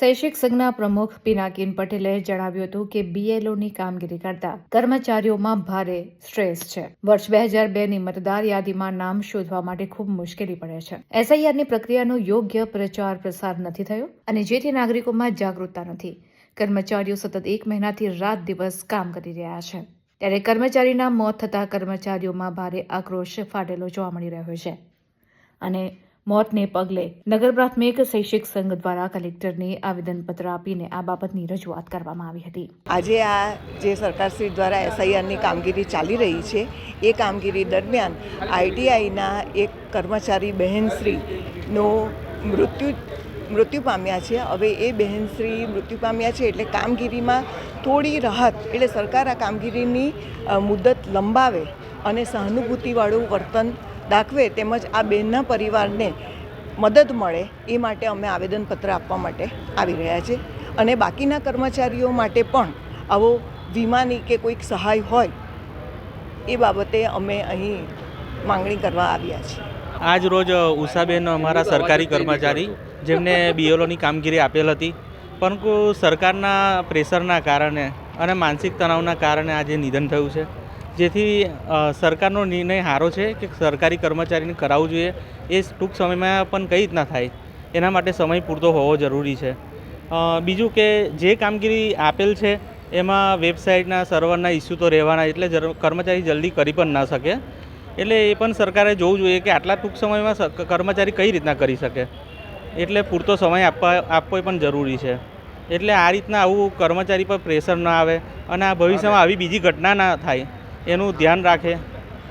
શૈક્ષિક સંઘના પ્રમુખ પિનાકીન પટેલે જણાવ્યું હતું કે બીએલઓની કામગીરી કરતા કર્મચારીઓમાં ભારે સ્ટ્રેસ છે. વર્ષ બે હજાર બેની મતદાર યાદીમાં નામ શોધવા માટે ખૂબ મુશ્કેલી પડે છે. એસઆઈઆરની પ્રક્રિયાનો યોગ્ય પ્રચાર પ્રસાર નથી થયો અને જેથી નાગરિકોમાં જાગૃતતા નથી. કર્મચારીઓ સતત એક મહિનાથી રાત દિવસ કામ કરી રહ્યા છે. ત્યારે કર્મચારીના મોત થતા કર્મચારીઓમાં ભારે આક્રોશ ફાટેલો જોવા મળી રહ્યો છે. અને મોતને પગલે નગર પ્રાથમિક શૈક્ષિક સંઘ દ્વારા કલેક્ટરને આવેદનપત્ર આપીને આ બાબતની રજૂઆત કરવામાં આવી હતી. આજે આ જે સરકારશ્રી દ્વારા એસઆઈઆરની કામગીરી ચાલી રહી છે, એ કામગીરી દરમિયાન આઈટીઆઈના એક કર્મચારી બહેનશ્રીનો મૃત્યુ મૃત્યુ પામ્યા છે. હવે એ બહેનશ્રી મૃત્યુ પામ્યા છે એટલે કામગીરીમાં થોડી રાહત, એટલે સરકાર આ કામગીરીની મુદત લંબાવે અને સહાનુભૂતિવાળું વર્તન દાખવે તેમજ આ બહેનના પરિવારને મદદ મળે એ માટે અમે આવેદનપત્ર આપવા માટે આવી રહ્યા છે. અને બાકીના કર્મચારીઓ માટે પણ આવો વીમાની કે કોઈક સહાય હોય એ બાબતે અમે અહીં માંગણી કરવા આવ્યા છીએ. આજ રોજ ઉષાબેન અમારા સરકારી કર્મચારી જેમને બીએલઓની કામગીરી આપેલ હતી. પરંતુ સરકારના પ્રેશરના કારણે અને માનસિક તણાવના કારણે આજે નિધન થયું છે. જેથી સરકારનો નિર્ણય સારો છે કે સરકારી કર્મચારીને કરાવવું જોઈએ એ ટૂંક સમયમાં પણ કઈ રીતના થાય. એના માટે સમય પૂરતો હોવો જરૂરી છે. બીજું કે જે કામગીરી આપેલ છે એમાં વેબસાઇટના સર્વરના ઇસ્યુ તો રહેવાના એટલે કર્મચારી જલ્દી કરી પણ ના શકે. એટલે એ પણ સરકારે જોવું જોઈએ કે આટલા ટૂંક સમયમાં કર્મચારી કઈ રીતના કરી શકે. એટલે પૂરતો સમય આપવા આપવો પણ જરૂરી છે. એટલે આ રીતના આવું કર્મચારી પર પ્રેશર ના આવે અને આ ભવિષ્યમાં આવી બીજી ઘટના ના થાય. એનું ધ્યાન રાખે.